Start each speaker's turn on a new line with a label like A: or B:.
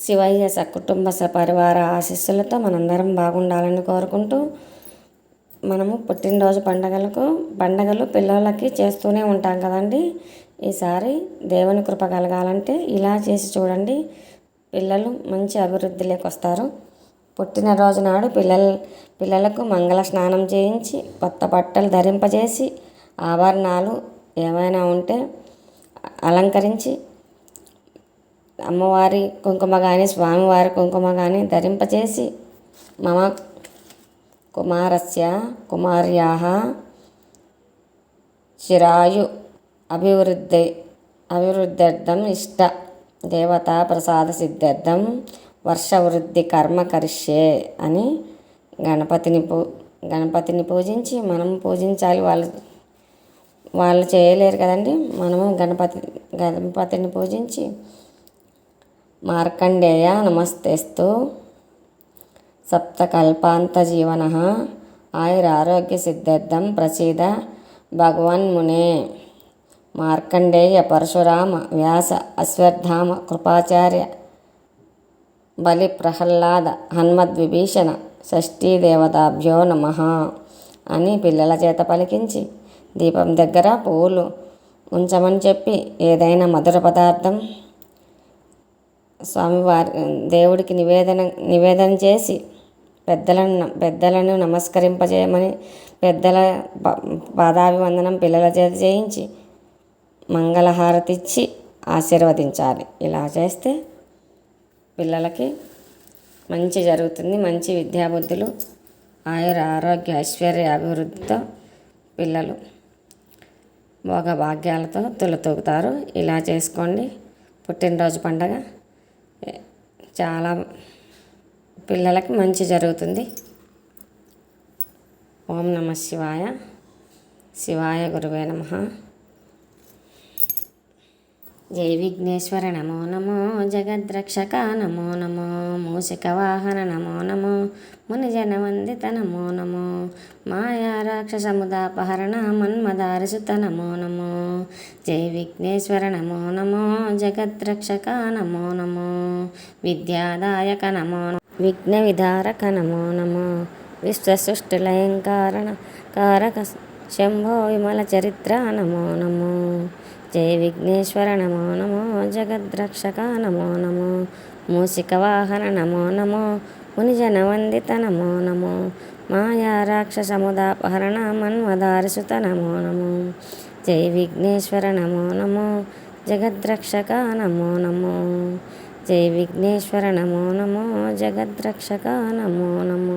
A: శివయ్య సకుటుంబ సపరివార ఆశీస్సులతో మనందరం బాగుండాలని కోరుకుంటూ మనము పుట్టినరోజు పండగలకు పండగలు పిల్లలకి చేస్తూనే ఉంటాం కదండి. ఈసారి దేవుని కృప కలగాలంటే ఇలా చేసి చూడండి. పిల్లలు మంచి అభివృద్ధిలోకి వస్తారు. పుట్టినరోజు నాడు పిల్లల పిల్లలకు మంగళ స్నానం చేయించి కొత్త బట్టలు ధరింపజేసి ఆభరణాలు ఏమైనా ఉంటే అలంకరించి అమ్మవారి కుంకుమ కానీ స్వామివారి కుంకుమ కానీ ధరింపచేసి మమ కుమారస్య కుమార్యా చిరాయు అభివృద్ధి అభివృద్ధ్యర్థం ఇష్ట దేవతా ప్రసాద సిద్ధ్యర్థం వర్షవృద్ధి కర్మ కరిష్యే అని గణపతిని పూ గణపతిని పూజించి మనం పూజించాలి. వాళ్ళు వాళ్ళు చేయలేరు కదండి. మనము గణపతి గణపతిని పూజించి మార్కండేయ నమస్తేస్తు. సప్తకల్పాంతజీవన ఆయురారోగ్య సిద్ధార్థం ప్రసీద భగవన్మునే మార్కండేయ పరశురామ వ్యాస అశ్వత్థామ కృపాచార్య బలి ప్రహ్లాద హన్మద్విభీషణ షష్ఠీ దేవతాభ్యో నమ అని పిల్లల చేత పలికించి దీపం దగ్గర పువ్వులు ఉంచమని చెప్పి ఏదైనా మధుర పదార్థం స్వామివారి దేవుడికి నివేదన నివేదన చేసి పెద్దలను పెద్దలను నమస్కరింపజేయమని పెద్దల పాదాభివందనం పిల్లల చేత చేయించి మంగళహారతి ఇచ్చి ఆశీర్వదించాలి. ఇలా చేస్తే పిల్లలకి మంచి జరుగుతుంది. మంచి విద్యాబుద్ధులు ఆయుర ఆరోగ్య ఐశ్వర్య అభివృద్ధితో పిల్లలు భోగభాగ్యాలతో తులతూగుతారు. ఇలా చేసుకోండి. పుట్టినరోజు పండగ చాలా పిల్లలకి మంచి జరుగుతుంది. ఓం నమ శివాయ. శివాయ గురువే నమ. జై విఘ్నేశ్వర నమో నమో. జగద్రక్షక నమో నమో. మూషిక వాహన నమో నమో. మునిజన వందిత నమో నమో. మాయా రాక్షసముదాపహరణ మన్మదారిసుత నమో నమో. జై విఘ్నేశ్వర నమో నమో. జగద్రక్షక నమో నమో. విద్యాదాయక నమో విఘ్న విధారక నమో నమో విశ్వసృష్టిలయంకారణ కారక శంభో విమల చరిత్ర నమో నమో జయ విఘ్నేశ్వర నమో నమో జగద్రక్షక నమో నమో మూషిక వాహన నమో నమో మునిజన వందిత నమో నమో మాయా రాక్షసముదాపహరణ మన్మదారిసుత నమో నమో జయ విఘ్నేశ్వర నమో నమో జగద్రక్షక నమో నమో శ్రీ విఘ్నేశ్వర నమో నమో జగద్రక్షక నమో నమో.